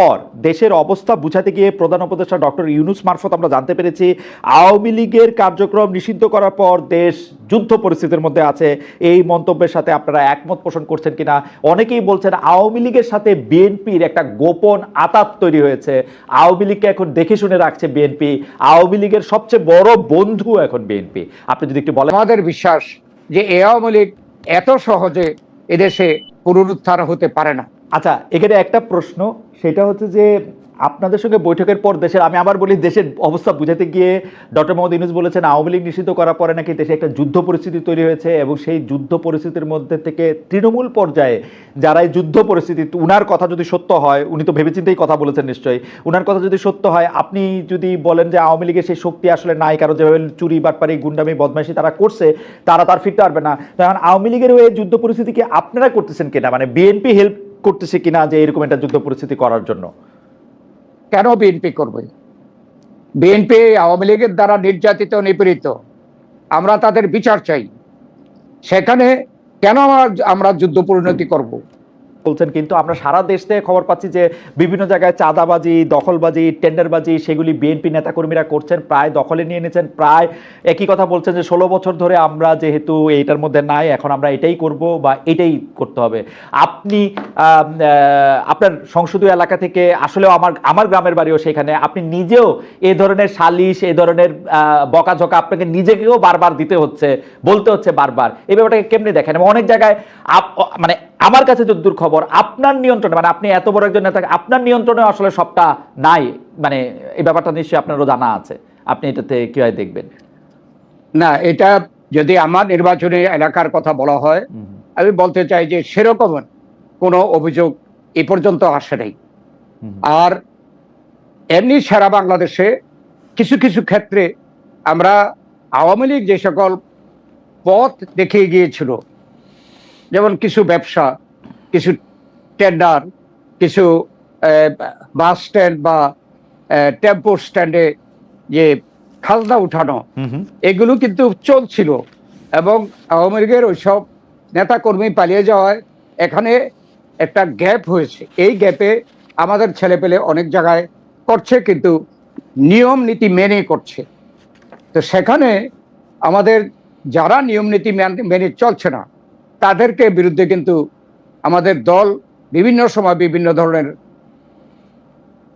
পর দেশের অবস্থা বুঝাতে গিয়ে প্রধান উপদেষ্টা ডক্টর ইউনুস মারফত আমরা জানতে পেরেছি, আওয়ামী লীগের কার্যক্রম নিষিদ্ধ করার পর দেশ যুদ্ধ পরিস্থিতির মধ্যে আছে। এই মন্তব্যের সাথে আপনারা একমত পোষণ করছেন কিনা? অনেকেই বলছেন আওয়ামী লীগের সাথে বিএনপির একটা গোপন আতাত তৈরি হয়েছে। আওয়ামী লীগকে এখন দেখে শুনে রাখছে বিএনপি। আওয়ামী লীগের সবচেয়ে বড় বন্ধু এখন বিএনপি। আপনি যদি একটু বলেন। আমাদের বিশ্বাস যে এ আওয়ামী লীগ এত সহজে এদেশে পুনরুদ্ধার হতে পারে না। আচ্ছা এখানে একটা প্রশ্ন, সেটা হচ্ছে যে আপনাদের সঙ্গে বৈঠকের পর দেশের, আমি আবার বলি দেশের অবস্থা বুঝাতে গিয়ে ডক্টর মোহাম্মদ ইউনুস বলেছেন আওয়ামী লীগ নিষিদ্ধ করার পরে নাকি দেশে একটা যুদ্ধ পরিস্থিতি তৈরি হয়েছে এবং সেই যুদ্ধ পরিস্থিতির মধ্যে থেকে তৃণমূল পর্যায়ে যারা এই যুদ্ধ পরিস্থিতি, উনার কথা যদি সত্য হয়, উনি তো ভেবেচিন্তেই কথা বলেছেন নিশ্চয়ই, উনার কথা যদি সত্য হয়, আপনি যদি বলেন যে আওয়ামী লীগের সেই শক্তি আসলে নাই কারণ যেভাবে চুরি, বাটপারি, গুন্ডামি, বদমাইশি তারা করছে, তারা তার ফিরতে পারবে না। তখন আওয়ামী লীগের ওই যুদ্ধ পরিস্থিতিকে আপনারা করতেছেন কিনা? মানে বিএনপি হেল্প করতেছে কিনা যে এরকম একটা যুদ্ধ পরিস্থিতি করার জন্য? কেন বিএনপি করবে? বিএনপি আওয়ামী লীগের দ্বারা নির্যাতিত, নিপীড়িত। আমরা তাদের বিচার চাই। সেখানে কেন আমরা- যুদ্ধ পরিণতি করব? বলছেন কিন্তু আমরা সারা দেশ থেকে খবর পাচ্ছি যে বিভিন্ন জায়গায় চাঁদাবাজি, দখলবাজি, টেন্ডারবাজি, সেগুলি বিএনপি নেতাকর্মীরা করছেন, প্রায় দখলে নিয়ে নিয়েছেন, প্রায় একই কথা বলছেন যে ষোলো বছর ধরে আমরা যেহেতু এইটার মধ্যে নাই, এখন আমরা এটাই করব বা এটাই করতে হবে। আপনি আপনার সংসদীয় এলাকা থেকে আসলেও আমার আমার গ্রামের বাড়িও সেখানে, আপনি নিজেও এ ধরনের সালিশ, এ ধরনের বকাঝকা আপনাকে নিজেকেও বারবার দিতে হচ্ছে, বলতে হচ্ছে বারবার। এই ব্যাপারটাকে কেমনি দেখেন? এবং অনেক জায়গায় মানে আমার কাছে যদ্দূর খবর আপনার নিয়ন্ত্রণে মানে আপনি এত বড় একজন নেতা আপনার নিয়ন্ত্রণে আসলে সবটা নাই। মানে এই ব্যাপারটা নিশ্চয়ই আপনারও জানা আছে। আপনি এটাতে কীভাবে দেখবেন? না এটা যদি আমার নির্বাচনী এলাকার কথা বলা হয় আমি বলতে চাই যে সেরকম কোনো অভিযোগ এ পর্যন্ত আসে নাই। আর এমনি সারা বাংলাদেশে কিছু কিছু ক্ষেত্রে আমরা আওয়ামী লীগ যে সকল পথ দেখিয়ে গিয়েছিল যেমন কিছু ব্যবসা কিছু টেন্ডার কিছু বাস স্ট্যান্ড বা টেম্পো স্ট্যান্ডে যে খাজনা উঠানো এগুলো কিন্তু চলছিল এবং আওয়ামী লীগের ওইসব নেতাকর্মী পালিয়ে যাওয়ায় এখানে একটা গ্যাপ হয়েছে। এই গ্যাপে আমাদের ছেলেপেলে অনেক জায়গায় করছে কিন্তু নিয়ম নীতি মেনে করছে। তো সেখানে আমাদের যারা নিয়ম নীতি মেনে চলছে না তাদেরকে বিরুদ্ধে কিন্তু আমাদের দল বিভিন্ন সময় বিভিন্ন ধরনের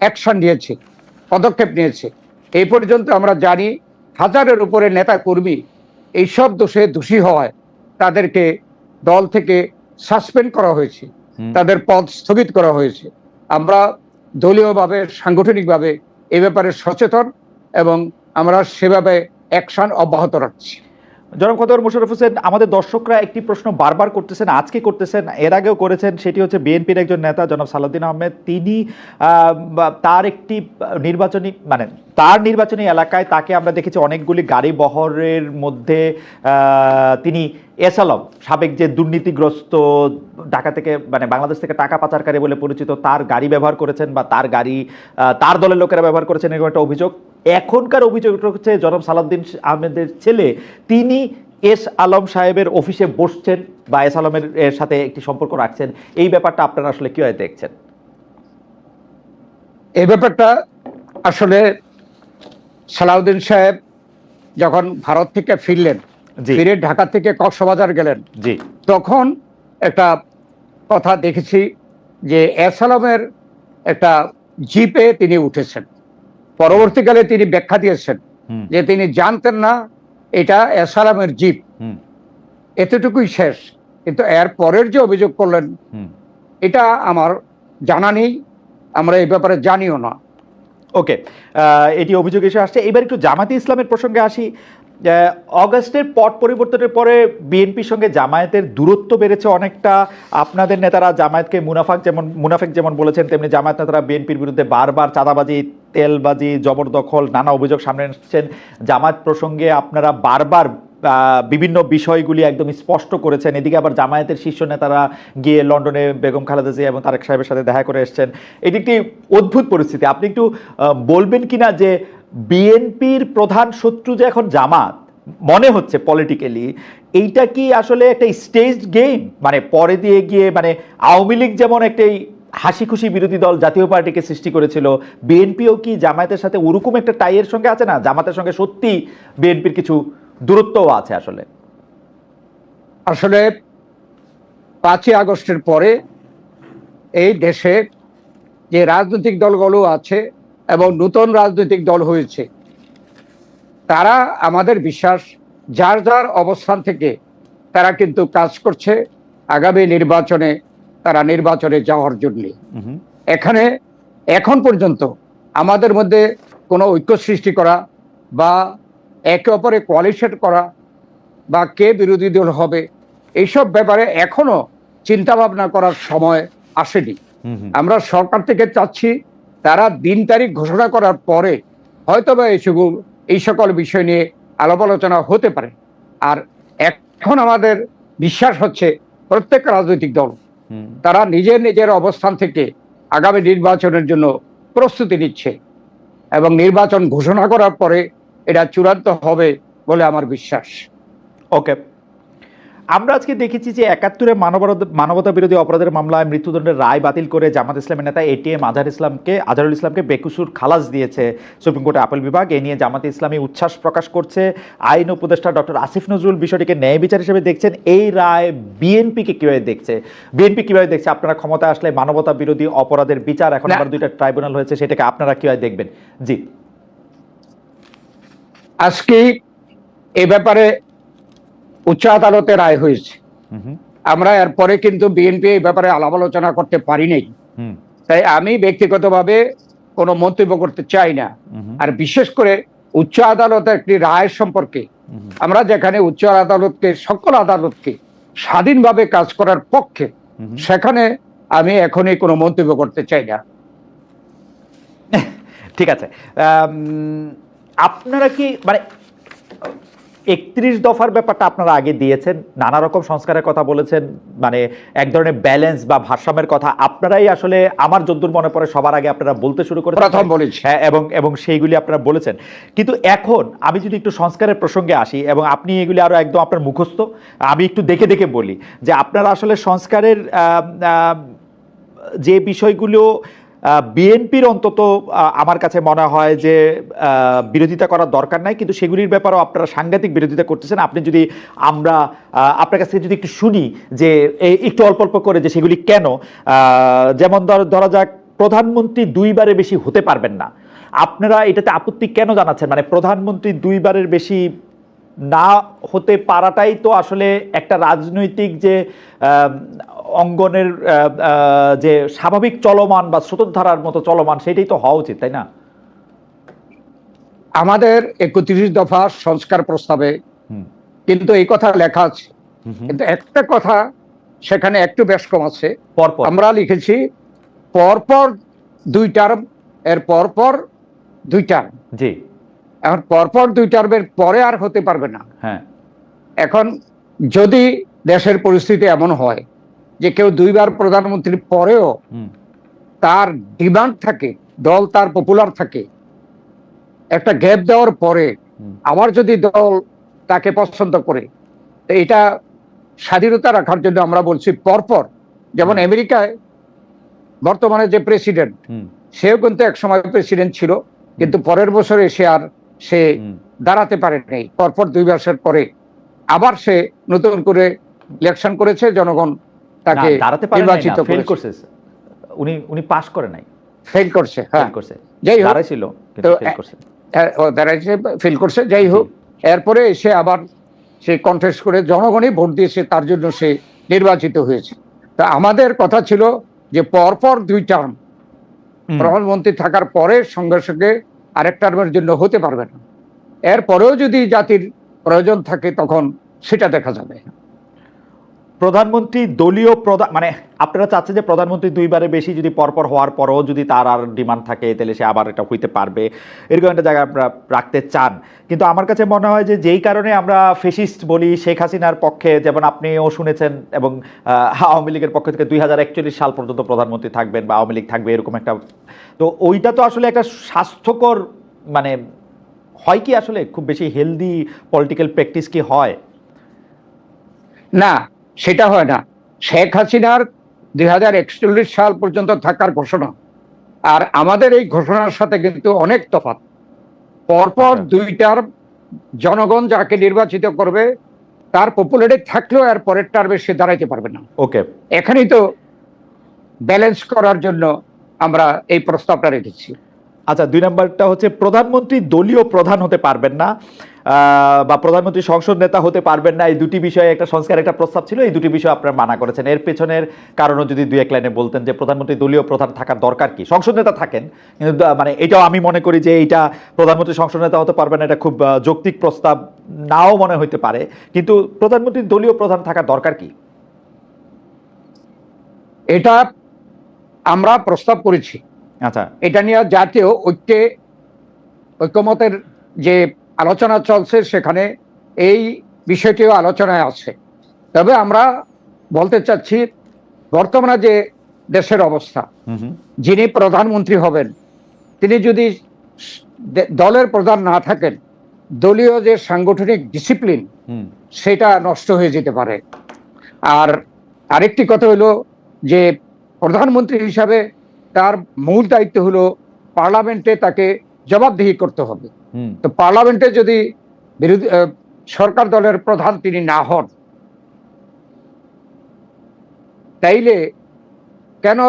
অ্যাকশন নিয়েছে পদক্ষেপ নিয়েছে। এই পর্যন্ত আমরা জানি হাজারের উপরে নেতা কর্মী এইসব দোষে দোষী হওয়ায় তাদেরকে দল থেকে সাসপেন্ড করা হয়েছে তাদের পদ স্থগিত করা হয়েছে। আমরা দলীয়ভাবে সাংগঠনিকভাবে এ ব্যাপারে সচেতন এবং আমরা সেভাবে অ্যাকশন অব্যাহত রাখছি। জনাব খতর মোশারফ হোসেন, আমাদের দর্শকরা একটি প্রশ্ন বারবার করতেছেন, আজকে করতেছেন, এর আগেও করেছেন, সেটি হচ্ছে বিএনপির একজন নেতা, জনাব সালাউদ্দিন আহমেদ, তিনি তার একটি নির্বাচনী মানে তার নির্বাচনী এলাকায় তাকে আমরা দেখেছি অনেকগুলি গাড়ি বহরের মধ্যে তিনি এসালম সাবেক যে দুর্নীতিগ্রস্ত ঢাকা থেকে মানে বাংলাদেশ থেকে টাকা পাচারকারী বলে পরিচিত, তার গাড়ি ব্যবহার করেছেন বা তার গাড়ি তার দলের লোকেরা ব্যবহার করেছেন এরকম একটা অভিযোগ। এখনকার অভিযোগ হচ্ছে জনাব সালাউদ্দিন আহমেদের ছেলে। তিনি এস আলম সাহেবের অফিসে বসছেন বা এস আলমের এর সাথে একটি সম্পর্ক রাখছেন। এই ব্যাপারটা আপনারা আসলে কীভাবে দেখছেন? এই ব্যাপারটা আসলে সালাউদ্দিন সাহেব যখন ভারত থেকে ফিরলেন ফিরে ঢাকা থেকে কক্সবাজার গেলেন জি। তখন একটা কথা দেখেছি যে এসালামের একটা জিপে তিনি উঠেছেন। পরবর্তীকালে তিনি ব্যাখ্যা দিয়েছেন যে তিনি জানতেন না এটা এসালামের হুম। এতটুকুই শেষ। কিন্তু এর পরের যে অভিযোগ করলেন এটা আমার জানা নেই আমরা এই ব্যাপারে জানিও না। ওকে এটি অভিযোগ এসে আসছে। এবার একটু জামাতি ইসলামের প্রসঙ্গে আসি। অগাস্টের পট পরিবর্তনের পরে বিএনপির সঙ্গে জামায়াতের দূরত্ব বেড়েছে অনেকটা। আপনাদের নেতারা জামায়াতকে মুনাফাক যেমন মুনাফেক যেমন বলেছেন তেমনি জামায়াত নেতারা বিএনপির বিরুদ্ধে বারবার চাঁদাবাজি তেলবাজি, জবরদখল, নানা অভিযোগ সামনে এসেছেন। জামায়াত প্রসঙ্গে আপনারা বারবার বিভিন্ন বিষয়গুলি একদম স্পষ্ট করেছেন। এদিকে আবার জামায়াতের শীর্ষ নেতারা গিয়ে লন্ডনে বেগম খালেদা জিয়া এবং তারেক সাহেবের সাথে দেখা করে এসেছেন। এটি একটি অদ্ভুত পরিস্থিতি। আপনি একটু বলবেন কিনা যে বিএনপির প্রধান শত্রু যে এখন জামাত? মনে হচ্ছে পলিটিক্যালি এইটা কি আসলে একটা স্টেজ গেম মানে পরে দিয়ে গিয়ে মানে আওয়ামী লীগ যেমন একটি হাসি খুশি বিরোধী দল জাতীয় পার্টিকে সৃষ্টি করেছিল। বিএনপিও কি জামায়াতের সাথে ওরকম একটা টাইয়ের সঙ্গে আছে না? জামাতের সঙ্গে সত্যি বিএনপির কিছু দূরত্বও আছে আসলে। আসলে পাঁচই আগস্টের পরে এই দেশে যে রাজনৈতিক দলগুলো আছে এবং নতুন রাজনৈতিক দল হয়েছে, তারা আমাদের বিশ্বাস, যার যার অবস্থান থেকে তারা কিন্তু কাজ করছে আগামী নির্বাচনে তারা নির্বাচনে যাওয়ার জন্যে এখানে এখন পর্যন্ত আমাদের মধ্যে কোনো ঐক্য সৃষ্টি করা বা একে অপরে কোয়ালিশন করা বা কে বিরোধী দল হবে এইসব ব্যাপারে এখনও চিন্তা ভাবনা করার সময় আসেনি। আমরা সরকার থেকে চাচ্ছি তারা দিন তারিখ ঘোষণা করার পরে হয়তোবা এই সকল এই সকল বিষয় নিয়ে আলাপ আলোচনা হতে পারে আর এখন আমাদের বিশ্বাস হচ্ছে প্রত্যেক রাজনৈতিক দল। তারা নিজের নিজের অবস্থান থেকে আগামী নির্বাচনের জন্য প্রস্তুতি নিচ্ছে এবং নির্বাচন ঘোষণা করার পরে এটা চূড়ান্ত হবে বলে আমার বিশ্বাস। ওকে আমরা আজকে দেখেছি যে একাত্তরে মানবতা মানবতা বিরোধী অপরাধের মামলায় মৃত্যুদণ্ডের রায় বাতিল করে জামাত ইসলামের নেতা এটিএম আজহার ইসলামকে আজহারুল ইসলামকে বেকুসুর খালাস দিয়েছে সুপ্রিম কোর্টে আপিল বিভাগ। এ নিয়ে জামাতে ইসলামী উচ্ছ্বাস প্রকাশ করছে। আইন উপদেষ্টা ডক্টর আসিফ নজরুল বিষয়টিকে ন্যায় বিচার হিসেবে দেখছেন। এই রায় বিএনপিকে কীভাবে দেখছে? বিএনপি কীভাবে দেখছে? আপনারা ক্ষমতা আসলে মানবতা বিরোধী অপরাধের বিচার এখন। আবার দুইটা ট্রাইব্যুনাল হয়েছে সেটাকে আপনারা কীভাবে দেখবেন? জি। আজকে এ ব্যাপারে উচ্চ আদালতে রায় হয়েছে। আমরা এরপরে কিন্তু বিএনপি এই ব্যাপারে আলাপ আলোচনা করতে পারি নাই। তাই আমি ব্যক্তিগতভাবে কোনো মন্তব্য করতে চাই না। আর বিশেষ করে উচ্চ আদালতের একটি রায় সম্পর্কে আমরা যেখানে উচ্চ আদালতকে সকল আদালতকে স্বাধীনভাবে কাজ করার পক্ষে সেখানে আমি এখনই কোনো মন্তব্য করতে চাই না। ঠিক আছে। আপনারা কি মানে একত্রিশ দফার ব্যাপারটা আপনারা আগে দিয়েছেন নানা রকম সংস্কারের কথা বলেছেন মানে এক ধরনের ব্যালেন্স বা ভারসাম্যের কথা আপনারাই আসলে আমার যদ্দূর মনে পড়ে সবার আগে আপনারা বলতে শুরু করেছেন প্রথম বলেছি। হ্যাঁ এবং এবং সেইগুলি আপনারা বলেছেন কিন্তু এখন আমি যদি একটু সংস্কারের প্রসঙ্গে আসি এবং আপনি এগুলি আরও একদম আপনার মুখস্থ আমি একটু দেখে দেখে বলি যে আপনারা আসলে সংস্কারের যে বিষয়গুলো বিএনপির অন্তত আমার কাছে মনে হয় যে বিরোধিতা করার দরকার নাই, কিন্তু সেগুলির ব্যাপারেও আপনারা সাংঘাতিক বিরোধিতা করতেছেন। আপনি যদি আমরা আপনার কাছ থেকে যদি একটু শুনি যে একটু অল্প অল্প করে যে সেগুলি কেন যেমন ধর- ধরা যাক, প্রধানমন্ত্রী দুইবারে বেশি হতে পারবেন না। আপনারা এটাতে আপত্তি কেন জানাচ্ছেন? মানে প্রধানমন্ত্রী দুইবারের বেশি না হতে পারাটাই তো আসলে একটা রাজনৈতিক যে অঙ্গনের যে স্বাভাবিক চলমান বা স্রোতধারার মতো চলমান সেটাই তো হওয়া উচিত তাই না? আমাদের একত্রিশ দফা সংস্কার প্রস্তাবে কিন্তু এই কথা লেখা আছে। কিন্তু একটা কথা সেখানে একটু বেশ কম আছে। পরপর। আমরা লিখেছি পরপর দুই টার্ম এর পরপর দুই টার্ম জি। এখন পরপর দুই টার্মের পরে আর হতে পারবে না। হ্যাঁ। এখন যদি দেশের পরিস্থিতি এমন হয় যে কেউ দুইবার প্রধানমন্ত্রীর পরেও তার ডিমান্ড থাকে দল তার পপুলার থাকে একটা গ্যাপ দেওয়ার পরে। আবার যদি দল তাকে পছন্দ করে তো এটা স্বাধীনতা রাখার জন্য আমরা বলছি পরপর। যেমন আমেরিকায় বর্তমানে যে প্রেসিডেন্ট সেও কিন্তু এক সময় প্রেসিডেন্ট ছিল কিন্তু পরের বছরে সে আর সে দাঁড়াতে পারে নাই। পরপর দুই বছর পরে আবার সে নতুন করে ইলেকশন করেছে জনগণ তাকে নির্বাচিত করেছে। উনি উনি পাস করে নাই। ফেল করছে হ্যাঁ। করছে। যাই হোক দাঁড়াইছিল কিন্তু তো, ফেল করছে। দাঁড়াইছে ফেল করছে যাই হোক। এরপরে সে আবার সে কন্টেস্ট করে জনগণই ভোট দিয়েছে তার জন্য সে নির্বাচিত হয়েছে। তা আমাদের কথা ছিল যে পরপর দুই টার্ম প্রধানমন্ত্রী থাকার পরে সঙ্গে সঙ্গে আরেক টার্মের জন্য হতে পারবে না। এরপরেও যদি জাতির প্রয়োজন থাকে, তখন সেটা দেখা যাবে। প্রধানমন্ত্রী দলীয় প্রধান মানে আপনারা চাচ্ছেন যে প্রধানমন্ত্রী দুইবারে বেশি যদি পরপর হওয়ার পরও যদি তার আর ডিমান্ড থাকে, তাহলে সে আবার এটা হইতে পারবে। এরকম একটা জায়গা আপনারা রাখতে চান। কিন্তু আমার কাছে মনে হয় যে যেই কারণে আমরা ফেসিস্ট বলি, শেখ হাসিনার পক্ষে, যেমন আপনিও শুনেছেন এবং আওয়ামী লীগের পক্ষ থেকে দুই হাজার একচল্লিশ সাল পর্যন্ত প্রধানমন্ত্রী থাকবেন বা আওয়ামী লীগ থাকবে, এরকম একটা তো ওইটা তো আসলে একটা স্বাস্থ্যকর মানে হয় কি আসলে খুব বেশি হেলদি পলিটিক্যাল প্র্যাকটিস কি হয়? না সেটা হয় না। শেখ হাসিনার দুই হাজার একচল্লিশ সাল পর্যন্ত থাকার ঘোষণা। আর আমাদের এই ঘোষণার সাথে কিন্তু অনেক তফাৎ। পরপর আচ্ছা। দুইটার জনগণ যাকে নির্বাচিত করবে তার পপুলারিটি থাকলেও আর পরের টার্মে সে দাঁড়াইতে পারবে না। ওকে। এখানেই তো ব্যালেন্স করার জন্য আমরা এই প্রস্তাবটা রেখেছি। আচ্ছা দুই নাম্বারটা হচ্ছে প্রধানমন্ত্রী দলীয় প্রধান হতে পারবেন না বা প্রধানমন্ত্রী সংসদ নেতা হতে পারবেন না। এই দুটি বিষয়ে একটা সংস্কার, একটা প্রস্তাব ছিল, এই দুটি বিষয় আপনারা মানা করেছেন। এর পেছনের কারণও যদি দুই এক লাইনে বলতেন যে প্রধানমন্ত্রী দলীয় প্রধান থাকার দরকার কি? সংসদ নেতা থাকেন, কিন্তু মানে এটাও আমি মনে করি যে এইটা প্রধানমন্ত্রী সংসদ নেতা হতে পারবেন না, এটা খুব যৌক্তিক প্রস্তাব নাও মনে হইতে পারে। কিন্তু প্রধানমন্ত্রী দলীয় প্রধান থাকার দরকার কি? এটা আমরা প্রস্তাব করেছি। আচ্ছা। এটা নিয়ে জাতীয় ঐক্যে ঐক্যমতের যে আলোচনা চলছে সেখানে এই বিষয়টিও আলোচনায় আছে। তবে আমরা বলতে চাচ্ছি বর্তমানে যে দেশের অবস্থা যিনি প্রধানমন্ত্রী হবেন তিনি যদি দলের প্রধান না থাকেন দলীয় যে সাংগঠনিক ডিসিপ্লিন সেটা নষ্ট হয়ে যেতে পারে। আর আরেকটি কথা হলো যে প্রধানমন্ত্রী হিসাবে তার মূল দায়িত্ব হলো পার্লামেন্টে তাকে জবাবদিহি করতে হবে। তো পার্লামেন্টে যদি বিরোধী সরকার দলের প্রধান তিনি না হন তাইলে কেন